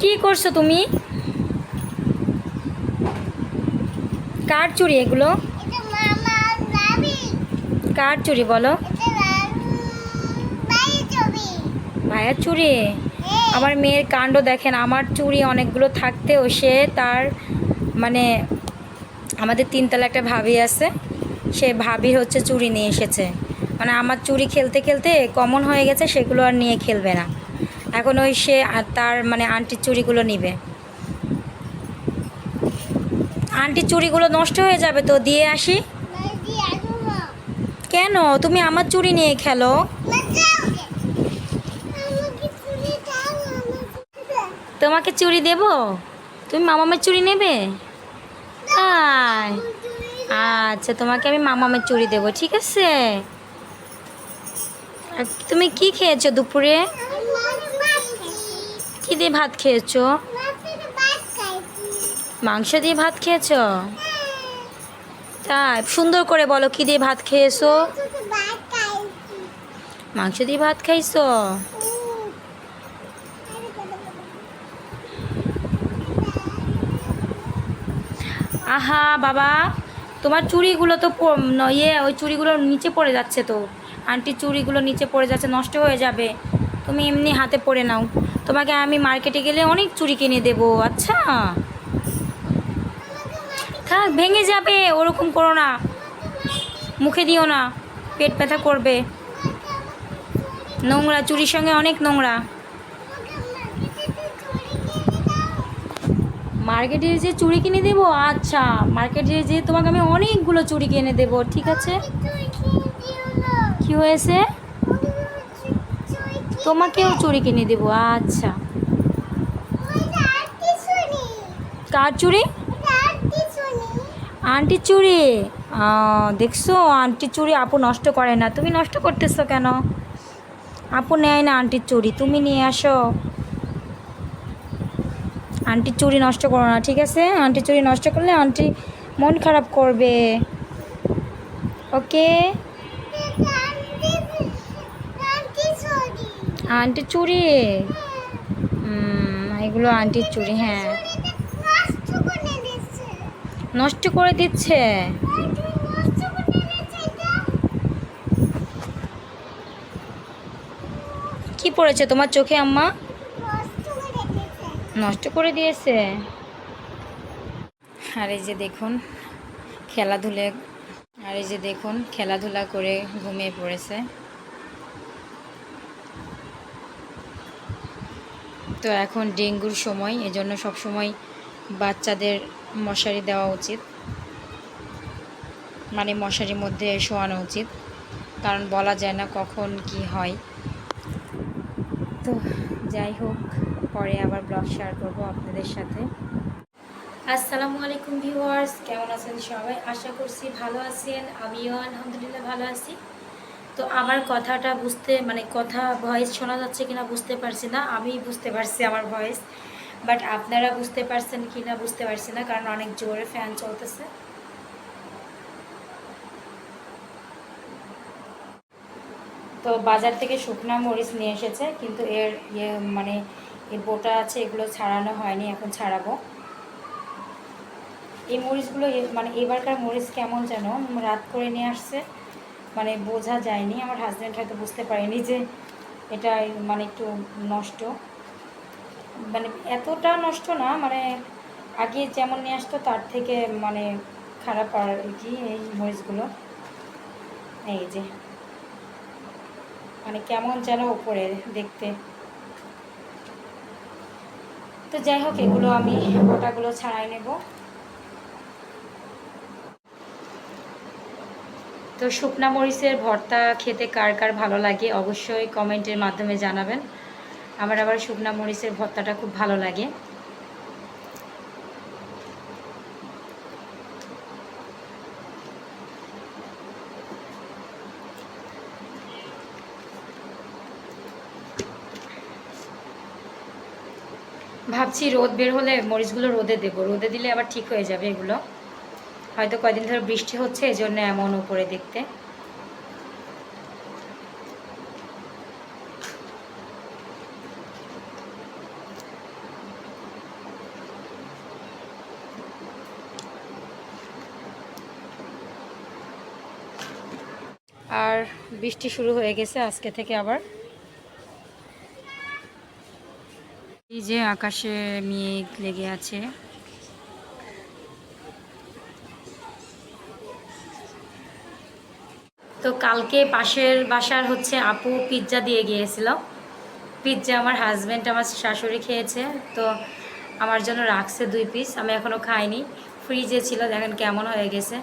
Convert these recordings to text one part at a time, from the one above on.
কি করছ তুমি? কার চুরি এগুলো? কার চুরি বলো? ভাইয়ার চুরি আমার মেয়ের কাণ্ড দেখেন আমার চুরি অনেকগুলো থাকতেও সে তার মানে আমাদের তিনতলা একটা ভাবি আছে সে ভাবি হচ্ছে চুরি নিয়ে এসেছে। মানে আমার চুরি খেলতে খেলতে কমন হয়ে গেছে সেগুলো আর নিয়ে খেলবে না। এখন ওই সে তার মানে আন্টির চুরিগুলো নিবে। আন্টির চুরিগুলো নষ্ট হয়ে যাবে তো, দিয়ে আসি। কেন? তুমি আমার চুরি নিয়ে খেলো। তোমাকে চুরি দেব? তুমি মামামের চুরি নেবে? আচ্ছা তোমাকে আমি মামামের চুরি দেব, ঠিক আছে? তুমি কি খেয়েছো দুপুরে? কি দিয়ে ভাত খেয়েছো? মাংস দিয়ে ভাত খেয়েছো? তাই, সুন্দর করে বলো কি দিয়ে ভাত খেয়েছো? মাংস দিয়ে ভাত খাইছো? আহা, বাবা, তোমার চুড়িগুলো তো ইয়ে ওই চুড়িগুলো নিচে পড়ে যাচ্ছে তো। আন্টির চুড়িগুলো নিচে পড়ে যাচ্ছে, নষ্ট হয়ে যাবে। তুমি এমনি হাতে পরে নাও। তোমাকে আমি মার্কেটে গেলে অনেক চুড়ি কিনে দেবো আচ্ছা? থাক ভেঙে যাবে ওরকম করো না। মুখে দিও না পেট ব্যথা করবে। নোংরা চুরির সঙ্গে অনেক নোংরা। মার্কেটে যে চুড়ি কিনে দেবো আচ্ছা মার্কেটে যে তোমাকে আমি অনেকগুলো চুড়ি কিনে দেবো ঠিক আছে? কি হয়েছে? তোমাকেও চুড়ি কিনে দেবো আচ্ছা। কার চুড়ি? আন্টির চুড়ি? দেখছ, আন্টির চুড়ি আপু নষ্ট করে না। তুমি নষ্ট করতেছো কেন? আপু নেয় না আন্টির চুড়ি, তুমি নিয়ে আসো। আন্টির চুড়ি নষ্ট করো না, ঠিক আছে? আন্টির চুড়ি নষ্ট করলে আন্টি মন খারাপ করবে। ওকে? আন্টির চুড়ি? এগুলো আন্টির চুড়ি হ্যাঁ। নষ্ট করে দিচ্ছে। কি পড়েছে তোমার চোখে, আম্মা? নষ্ট করে দিয়েছে। আর এই যে দেখুন, খেলাধুলে আর এই যে দেখুন, খেলাধুলা করে ঘুমিয়ে পড়েছে। তো এখন ডেঙ্গুর সময়, এজন্য সব সময় বাচ্চাদের মশারি দেওয়া উচিত। মানে মশারির মধ্যে শোয়ানো উচিত। কারণ বলা যায় না কখন কি হয়। তো যাই হোক, পরে আবার ব্লগ শেয়ার করব আপনাদের সাথে। আসসালামু আলাইকুম ভিউয়ার্স, কেমন আছেন সবাই? আশা করছি ভালো আছেন। আমিও আলহামদুলিল্লাহ ভালো আছি। তো আমার কথাটা বুঝতে মানে কথা ভয়েস শোনা যাচ্ছে কিনা বুঝতে পারছি না। আমি বুঝতে পারছি আমার ভয়েস বাট আপনারা বুঝতে পারছেন কি না বুঝতে পারছি না, কারণ অনেক জোরে ফ্যান চলতেছে। তো বাজার থেকে শুকনা মরিচ নিয়ে এসেছে, কিন্তু এর ইয়ে মানে এই বোটা আছে, এগুলো ছাড়ানো হয়নি, এখন ছাড়াবো। এই মরিচগুলো মানে এবারকার মরিচ কেমন যেন রাত করে নিয়ে আসছে। মানে বোঝা যায়নি, আমার হাজব্যান্ড হয়তো বুঝতে পারেনি যে এটা মানে একটু নষ্ট। মানে এতটা নষ্ট না মানে আগে যেমন নিয়ে আসতো তার থেকে মানে খারাপ আর কি এই ভয়েসগুলো এই যে। মানে কেমন যেন ওপরে দেখতে। তো যাই হোক, এগুলো আমি গোটাগুলো ছাড়াই নেব। তো শুকনা মরিচের ভর্তা খেতে কার কার ভালো লাগে অবশ্যই কমেন্টের মাধ্যমে জানাবেন। আমার আবার শুকনা মরিচের ভর্তাটা খুব ভালো লাগে। ভাবছি রোদ বের হলে মরিচগুলো রোদে দেবো। রোদে দিলে আবার ঠিক হয়ে যাবে এগুলো। হয়তো কয়দিন ধরে বৃষ্টি হচ্ছে, এজন্য এমন উপরে দেখতে। আর বৃষ্টি শুরু হয়ে গেছে আজকে থেকে আবার। এই যে আকাশে মেঘ লেগে আছে। তো কালকে পাশের বাসার হচ্ছে আপু পিৎজা দিয়ে গিয়েছিল। পিৎজা আমার হাজব্যান্ড আমার শাশুড়ি খেয়েছে। তো আমার জন্য রাখছে দুই পিস আমি এখনও খাইনি। ফ্রিজে ছিল, দেখেন কেমন হয়ে গেছে।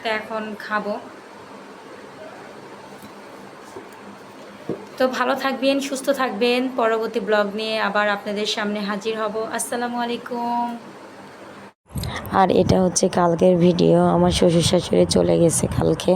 তো এখন খাব। তো ভালো থাকবেন, সুস্থ থাকবেন। পরবর্তী ব্লগ নিয়ে আবার আপনাদের সামনে হাজির হব। আসসালামু আলাইকুম। আর এটা হচ্ছে কালকের ভিডিও। আমার শ্বশুর শাশুড়ি চলে গেছে কালকে।